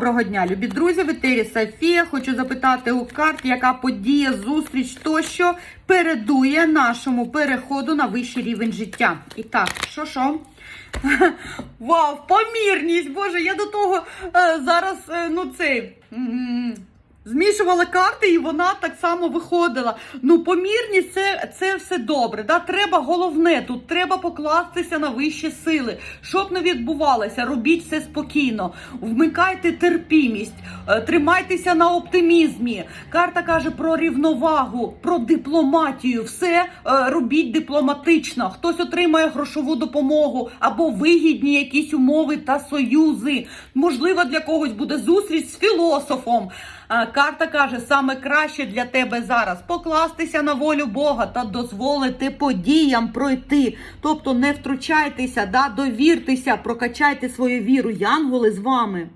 Доброго дня, любі друзі, в етері Софія. Хочу запитати у карт, яка подія, зустріч тощо передує нашому переходу на вищий рівень життя. І так, що що? Вау, помірність! Боже, я до того е, зараз, е, ну цей. М, карти, і вона так само виходила. Ну, помірність це, це все добре. Да? Треба головне тут, треба покластися на вищі сили. Щоб не відбувалося, робіть все спокійно, вмикайте терпімість, е, тримайтеся на оптимізмі. Карта каже про рівновагу, про дипломатію. Все е, робіть дипломатично. Хтось отримає грошову допомогу або вигідні якісь умови та союзи. Можливо, для когось буде зустріч з філософом. Карта каже, саме краще для тебе зараз покластися на волю Бога та дозволити подіям пройти. Тобто не втручайтеся, да, довіртеся, прокачайте свою віру. Янголи з вами.